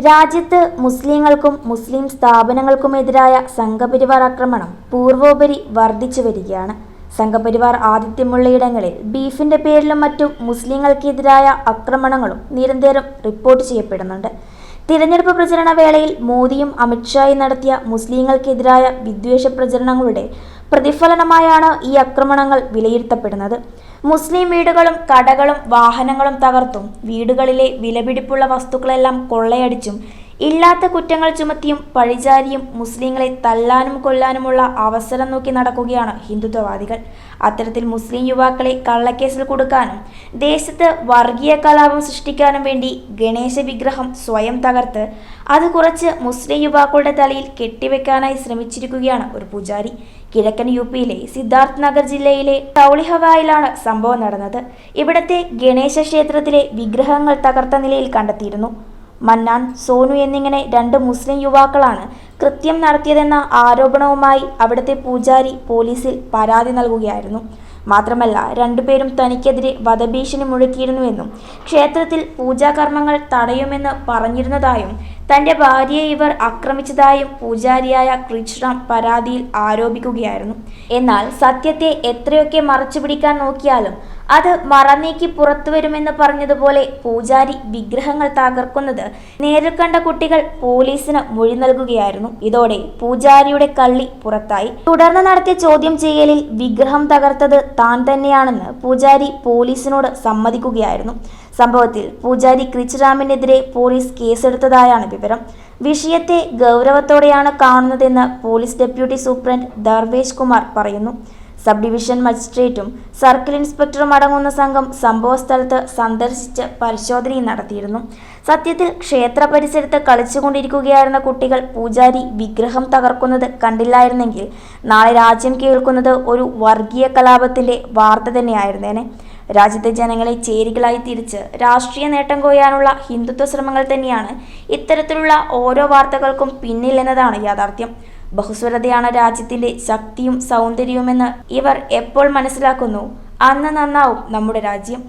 രാജ്യത്ത് മുസ്ലിങ്ങൾക്കും മുസ്ലിം സ്ഥാപനങ്ങൾക്കുമെതിരായ സംഘപരിവാർ ആക്രമണം പൂർവോപരി വർദ്ധിച്ചു വരികയാണ്. സംഘപരിവാർ ആതിഥ്യമുള്ളയിടങ്ങളിൽ ബീഫിന്റെ പേരിലും മറ്റും മുസ്ലിങ്ങൾക്കെതിരായ ആക്രമണങ്ങളും നിരന്തരം റിപ്പോർട്ട് ചെയ്യപ്പെടുന്നുണ്ട്. തിരഞ്ഞെടുപ്പ് പ്രചരണ വേളയിൽ മോദിയും അമിത്ഷായും നടത്തിയ മുസ്ലിങ്ങൾക്കെതിരായ വിദ്വേഷ പ്രചരണങ്ങളുടെ പ്രതിഫലനമായാണ് ഈ ആക്രമണങ്ങൾ വിലയിരുത്തപ്പെടുന്നത്. മുസ്ലിം വീടുകളും കടകളും വാഹനങ്ങളും തകർത്തും. വീടുകളിലെ വിലപിടിപ്പുള്ള വസ്തുക്കളെല്ലാം കൊള്ളയടിച്ചും ഇല്ലാത്ത കുറ്റങ്ങൾ ചുമത്തിയും പഴിചാരിയും മുസ്ലിങ്ങളെ തല്ലാനും കൊല്ലാനുമുള്ള അവസരം നോക്കി നടക്കുകയാണ് ഹിന്ദുത്വവാദികൾ. അത്തരത്തിൽ മുസ്ലിം യുവാക്കളെ കള്ളക്കേസിൽ കൊടുക്കാനും ദേശത്ത് വർഗീയ കലാപം സൃഷ്ടിക്കാനും വേണ്ടി ഗണേശ വിഗ്രഹം സ്വയം തകർത്ത് അത് കുറച്ച് മുസ്ലിം യുവാക്കളുടെ തലയിൽ കെട്ടിവെക്കാനായി ശ്രമിച്ചിരിക്കുകയാണ് ഒരു പൂജാരി. കിഴക്കൻ യു പിയിലെ സിദ്ധാർത്ഥ് നഗർ ജില്ലയിലെ ടൗളിഹവായിലാണ് സംഭവം നടന്നത്. ഇവിടത്തെ ഗണേശ ക്ഷേത്രത്തിലെ വിഗ്രഹങ്ങൾ തകർത്ത നിലയിൽ കണ്ടെത്തിയിരുന്നു. മന്നാൻ സോനു എന്നിങ്ങനെ രണ്ട് മുസ്ലിം യുവാക്കളാണ് കൃത്യം നടത്തിയതെന്ന ആരോപണവുമായി അവിടുത്തെ പൂജാരി പോലീസിൽ പരാതി നൽകുകയായിരുന്നു. മാത്രമല്ല രണ്ടുപേരും തനിക്കെതിരെ വധഭീഷണി മുഴക്കിയിരുന്നുവെന്നും ക്ഷേത്രത്തിൽ പൂജാകർമ്മങ്ങൾ തടയുമെന്ന് പറഞ്ഞിരുന്നതായും തന്റെ ഭാര്യയെ ഇവർ ആക്രമിച്ചതായും പൂജാരിയായ കൃഷ്ണ പരാതിയിൽ ആരോപിക്കുകയായിരുന്നു. എന്നാൽ സത്യത്തെ എത്രയൊക്കെ മറച്ചുപിടിക്കാൻ നോക്കിയാലും അത് മറനീക്കി പുറത്തുവരുമെന്ന് പറഞ്ഞതുപോലെ പൂജാരി വിഗ്രഹങ്ങൾ തകർക്കുന്നത് നേരിൽ കണ്ട കുട്ടികൾ പോലീസിന് മൊഴി നൽകുകയായിരുന്നു. ഇതോടെ പൂജാരിയുടെ കള്ളി പുറത്തായി. തുടർന്ന് നടത്തിയ ചോദ്യം ചെയ്യലിൽ വിഗ്രഹം തകർത്തത് താൻ തന്നെയാണെന്ന് പൂജാരി പോലീസിനോട് സമ്മതിക്കുകയായിരുന്നു. സംഭവത്തിൽ പൂജാരി ക്രിച്ചുരാമിനെതിരെ പോലീസ് കേസെടുത്തതായാണ് വിവരം. വിഷയത്തെ ഗൗരവത്തോടെയാണ് കാണുന്നതെന്ന് police deputy superintendent Darvesh Kumar പറയുന്നു. സബ് ഡിവിഷൻ മജിസ്ട്രേറ്റും സർക്കിൾ ഇൻസ്പെക്ടറും അടങ്ങുന്ന സംഘം സംഭവസ്ഥലത്ത് സന്ദർശിച്ച് പരിശോധനയും നടത്തിയിരുന്നു. സത്യത്തിൽ ക്ഷേത്ര പരിസരത്ത് കളിച്ചുകൊണ്ടിരിക്കുകയായിരുന്ന കുട്ടികൾ പൂജാരി വിഗ്രഹം തകർക്കുന്നത് കണ്ടില്ലായിരുന്നെങ്കിൽ നാളെ രാജ്യം കേൾക്കുന്നത് ഒരു വർഗീയ കലാപത്തിന്റെ വാർത്ത തന്നെയായിരുന്നേനെ. രാജ്യത്തെ ജനങ്ങളെ ചേരികളായി തിരിച്ച് രാഷ്ട്രീയ നേട്ടം കൊയ്യാനുള്ള ഹിന്ദുത്വ ശ്രമങ്ങൾ തന്നെയാണ് ഇത്തരത്തിലുള്ള ഓരോ വാർത്തകൾക്കും പിന്നിൽ എന്നതാണ് യാഥാർത്ഥ്യം. ബഹുസ്വരതയാണ് രാജ്യത്തിന്റെ ശക്തിയും സൗന്ദര്യവുമെന്ന് ഇവർ എപ്പോൾ മനസ്സിലാക്കുന്നു? അന്ന് നന്നാവും നമ്മുടെ രാജ്യം.